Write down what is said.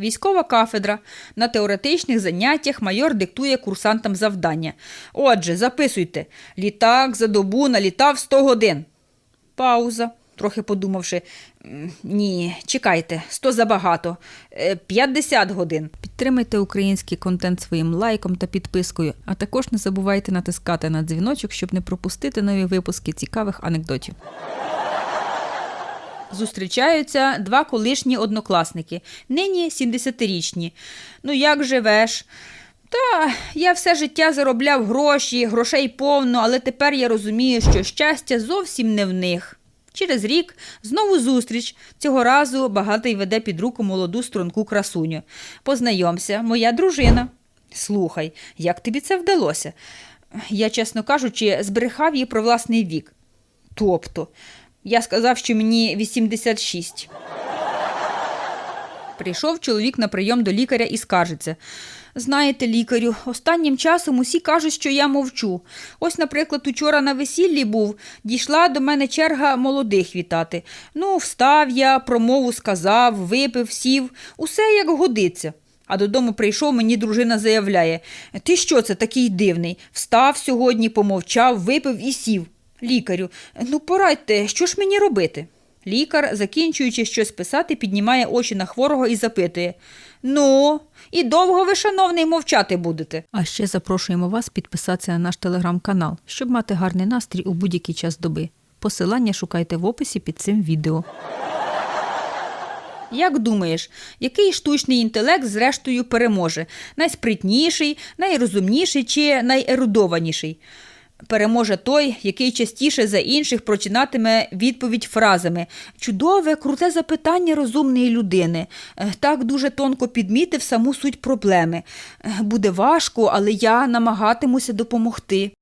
Військова кафедра. На теоретичних заняттях майор диктує курсантам завдання. Отже, записуйте. Літак за добу налітав 100 годин. Пауза, трохи подумавши. Ні, чекайте, 100 забагато. Е, 50 годин. Підтримайте український контент своїм лайком та підпискою, а також не забувайте натискати на дзвіночок, щоб не пропустити нові випуски цікавих анекдотів. Зустрічаються два колишні однокласники, нині 70-річні. Ну як живеш? Та я все життя заробляв гроші, грошей повно, але тепер я розумію, що щастя зовсім не в них. Через рік знову зустріч. Цього разу багатий веде під руку молоду струнку красуню. Познайомся, моя дружина. Слухай, як тобі це вдалося? Я, чесно кажучи, збрехав їй про власний вік. Тобто, я сказав, що мені 86. Прийшов чоловік на прийом до лікаря і скаржиться. Знаєте, лікарю, останнім часом усі кажуть, що я мовчу. Ось, наприклад, учора на весіллі був, дійшла до мене черга молодих вітати. Ну, встав я, промову сказав, випив, сів, усе як годиться. А додому прийшов, мені дружина заявляє: Ти що це такий дивний? Встав сьогодні, помовчав, випив і сів. Лікарю, ну порадьте, що ж мені робити? Лікар, закінчуючи щось писати, піднімає очі на хворого і запитує: Ну, і довго ви, шановний, мовчати будете. А ще запрошуємо вас підписатися на наш телеграм-канал, щоб мати гарний настрій у будь-який час доби. Посилання шукайте в описі під цим відео. Як думаєш, який штучний інтелект зрештою переможе? Найспритніший, найрозумніший чи найерудованіший? Переможе той, який частіше за інших прочинатиме відповідь фразами Чудове, круте запитання розумної людини. Е, Так дуже тонко підмітив саму суть проблеми. Е, Буде важко, але я намагатимуся допомогти.